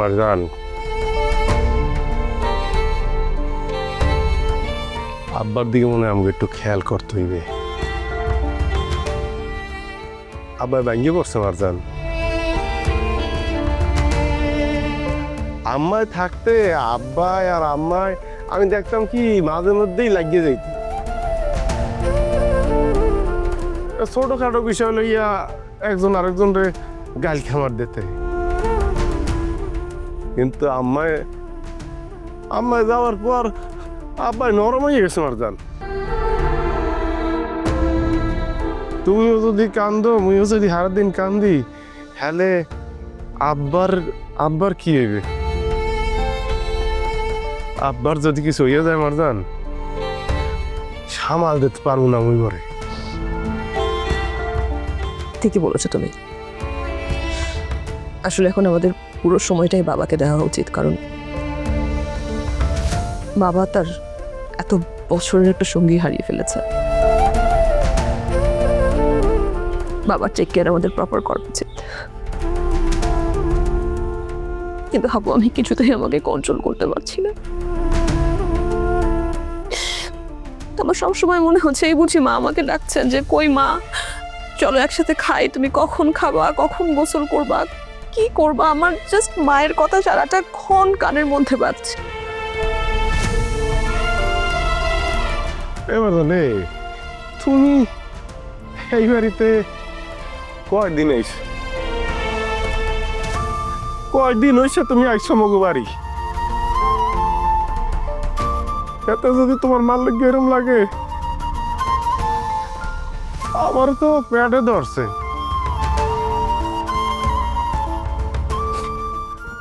মারজান। আব্বার দিকে মনে হয় আমাকে একটু খেয়াল করতে হইবে। আব্বা ভেঙে পড়ছে মারজান। আম্মায় থাকতে আব্বাই আর আম্মায়, আমি দেখতাম কি মাঝে মধ্যেই লাগিয়ে যাইত। ছোটখাটো বিষয় লইয়া একজন আরেকজন রে গাল খামার দিতে। কিন্তু আম্মায় আম্মায় যাওয়ার পর আব্বাই নরম হয়ে গেছে মারজান তুমিও যদি কান্দো, মুইও যদি হারা দিন কান্দি হ্যালে আব্বার আব্বার কি হইবে? আব্বার যদি কিছু হইয়া যায় মারজান সামাল দিতে পারব না মুই ঘরে। ঠিকই বলেছ তুমি। আসলে এখন আমাদের পুরো সময়টাই বাবাকে দেওয়া উচিত, কারণ বাবা তার এত বছরের একটা সঙ্গী হারিয়ে ফেলেছে। বাবার টেক কেয়ার আমাদের প্রপার করা উচিত। কিন্তু হাবু, আমি কিছুতেই আমাকে কন্ট্রোল করতে পারছি না। আমার সবসময় মনে হচ্ছে, এই বুঝি মা আমাকে ডাকছেন যে, কই মা, চলো একসাথে খাই, তুমি কখন খাবা, কখন গোসল করবা? কি করবা? আমার জাস্ট মায়ের কথা সারাটা ক্ষণ কানের মধ্যে বাজছে। এবার নে তুমি এই বাড়িতে কয়দিন আইস কয়দিন হয়েছে তুমি আইসো মগু বাড়ি? এতে যদি তোমার মাল গেরম লাগে আমার তো পেটে ধরছে।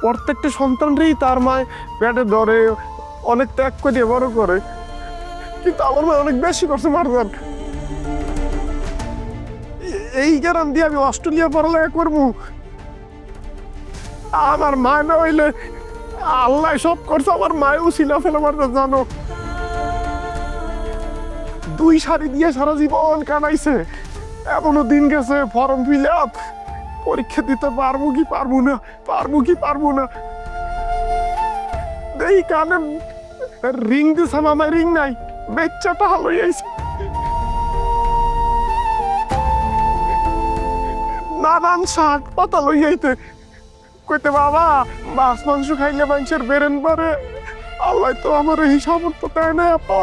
প্রত্যেকটা সন্তানরেই তার মায় পেটে ধরে, অনেক ত্যাগ করে, বড় করে। কিন্তু আমার মা অনেক বেশি করছে মারজান এই কারণ দিয়ে আমি অস্ট্রেলিয়া পড়ালেখা করব। আমার মা না হইলে আল্লাহ সব করছে, আমার মায়ও ছিল ফেলে মারজান জানো। দুই শাড়ি দিয়ে সারা জীবন কাটাইছে এমনও দিন গেছে, ফর্ম ফিল আপ পরীক্ষা দিতে পারব কি পারব না? পারব কি পারব না? এই কানে রিং দিছে আমার রিং নাই। বেচ্চাটা ভালো হয়েছে নানান শাক পাতা লইয়াইতে কইতে বাবা, মাছ, মাংস খাইলে মানুষের বেরেন পারে আল্লাহ তো আমার এই সামর্থ্য দেয় না, আপা।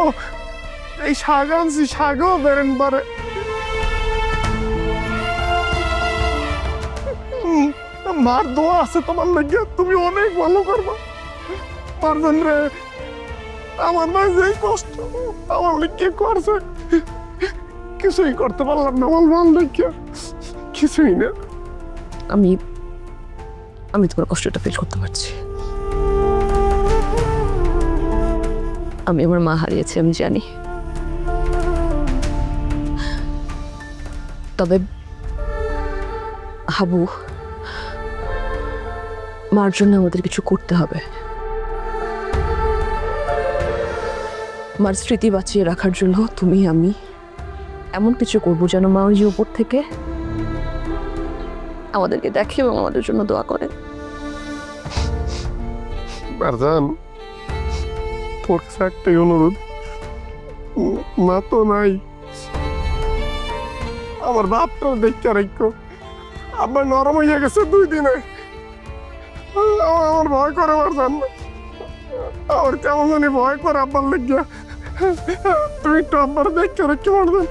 এই শাক আনছি, শাকও বেরেন পারে মার দোয়া আছে তোমার লাগে, তুমি অনেক ভালো করবা। পারবেন রে, আমার মা যে কষ্ট, আমার লিখে করছে? কিছুই করতে পারলাম না আমার মাল লিখে কিছুই না। আমি আমি তোমার কষ্টটা ফিল করতে পারছি। আমি আমার মা হারিয়েছি, আমি জানি। তবে হাবু মার জন্য আমাদের কিছু করতে হবে। মার স্মৃতি বাঁচিয়ে রাখার জন্য তুমি, আমি এমন কিছু করব যেন মা ওই উপর থেকে আমাদেরকে দেখে এবং আমাদের জন্য দোয়া করে। বারজান তোর একটাই অনুরোধ। মা তো নাই। আমার বাপটা দেখতে রাখো আমার নরম হয়ে গেছে দুই দিনে। আমার ভয় করে বারজান আমার কেমন জানি ভয় করে আব্বার লেগে। তুমি একটু আব্বার দেখতে রাখতে পারবেন